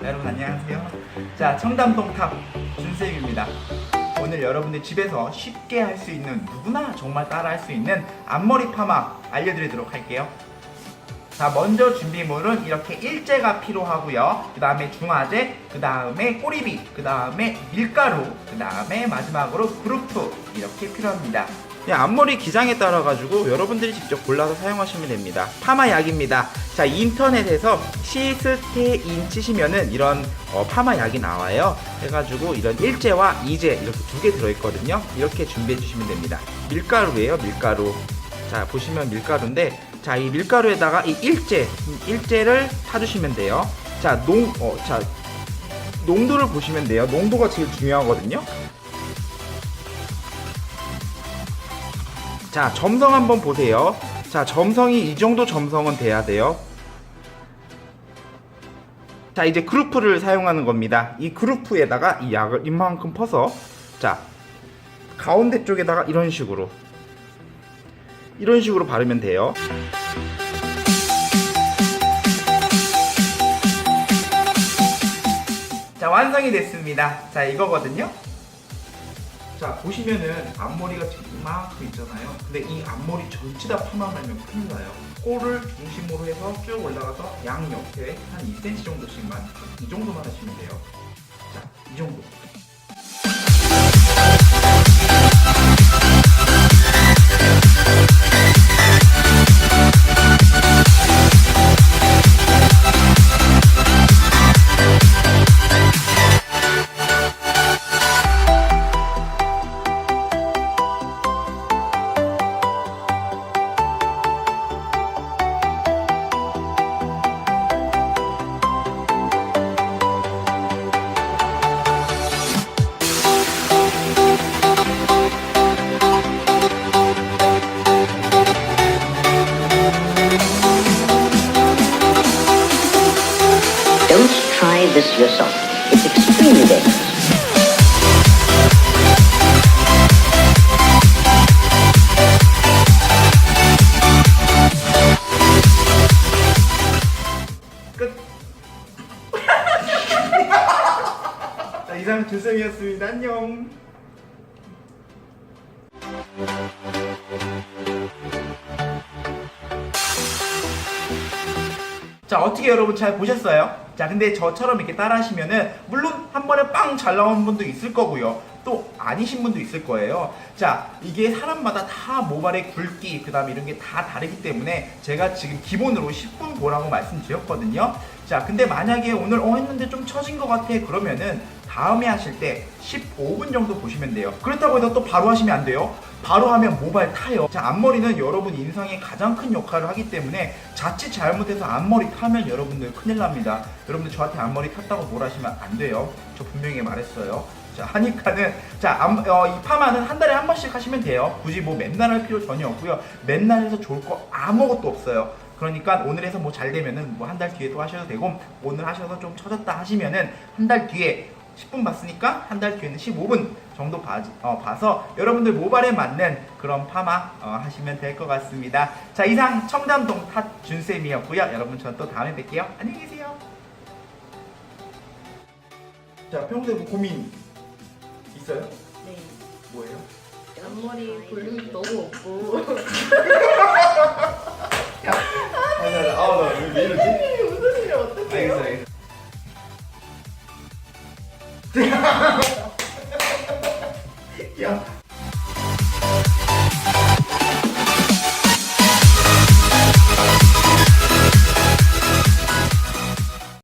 네, 여러분 안녕하세요. 자, 청담동탑 준쌤입니다. 오늘 여러분들 집에서 쉽게 할 수 있는 누구나 정말 따라 할 수 있는 앞머리 파마 알려드리도록 할게요. 자, 먼저 준비물은 이렇게 일제가 필요하고요. 그 다음에 중화제, 그 다음에 꼬리비, 그 다음에 밀가루, 그 다음에 마지막으로 그루프 이렇게 필요합니다. 이 앞머리 기장에 따라 가지고 여러분들이 직접 골라서 사용하시면 됩니다. 파마 약입니다. 자 인터넷에서 시스테인 치시면은 이런 어, 파마 약이 나와요. 해가지고 이런 일제와 이제 이렇게 두 개 들어있거든요. 이렇게 준비해 주시면 됩니다. 밀가루예요, 밀가루. 자 보시면 밀가루인데 자 이 밀가루에다가 이 일제 음, 일제를 타주시면 돼요. 자농어자 농도를 보시면 돼요. 농도가 제일 중요하거든요. 자, 점성 한번 보세요. 자, 점성이 이 정도 점성은 돼야 돼요. 자, 이제 그루프를 사용하는 겁니다. 이 그루프에다가 이 약을 이만큼 퍼서 자, 가운데 쪽에다가 이런 식으로 이런 식으로 바르면 돼요. 자, 완성이 됐습니다. 자, 이거거든요. 자 보시면은 앞머리가 지금 이만큼 있잖아요. 근데 이 앞머리 전체 다 파마하면 큰일 나요. 꼬를 중심으로 해서 쭉 올라가서 양 옆에 한 2cm 정도씩만 이 정도만 하시면 돼요. 자 이 정도 this yourself. It's extremely dangerous. 끝 자, 이상 준쌤이었습니다 안녕 자 어떻게 여러분 잘 보셨어요? 자 근데 저처럼 이렇게 따라 하시면은 물론 한 번에 빵 잘 나오는 분도 있을 거고요. 또 아니신 분도 있을 거예요. 자 이게 사람마다 다 모발의 굵기 그 다음에 이런 게 다 다르기 때문에 제가 지금 기본으로 10분 보라고 말씀드렸거든요. 자 근데 만약에 오늘 어 했는데 좀 처진 것 같아. 그러면은 다음에 하실 때 15분 정도 보시면 돼요 그렇다고 해서 또 바로 하시면 안 돼요 바로 하면 모발 타요. 자, 앞머리는 여러분 인상에 가장 큰 역할을 하기 때문에 자칫 잘못해서 앞머리 타면 여러분들 큰일 납니다. 여러분들 저한테 앞머리 탔다고 뭘 하시면 안 돼요. 저 분명히 말했어요. 자, 하니까는, 자, 앞- 어, 이 파마는 한 달에 한 번씩 하시면 돼요. 굳이 뭐 맨날 할 필요 전혀 없고요. 맨날 해서 좋을 거 아무것도 없어요. 그러니까 오늘 해서 뭐 잘 되면은 뭐 한 달 뒤에 또 하셔도 되고 오늘 하셔서 좀 처졌다 하시면은 한 달 뒤에 10분 봤으니까 한 달 뒤에는 15분 정도 봐, 어, 봐서 여러분들 모발에 맞는 그런 파마 어, 하시면 될 것 같습니다. 자 이상 청담동 탓 준쌤이었고요. 여러분 저또 다음에 뵐게요. 안녕히 계세요. 자 평소에 뭐 고민 있어요? 네. 뭐예요? 앞머리 볼륨이 너무 없고 아나왜 아, 이러지?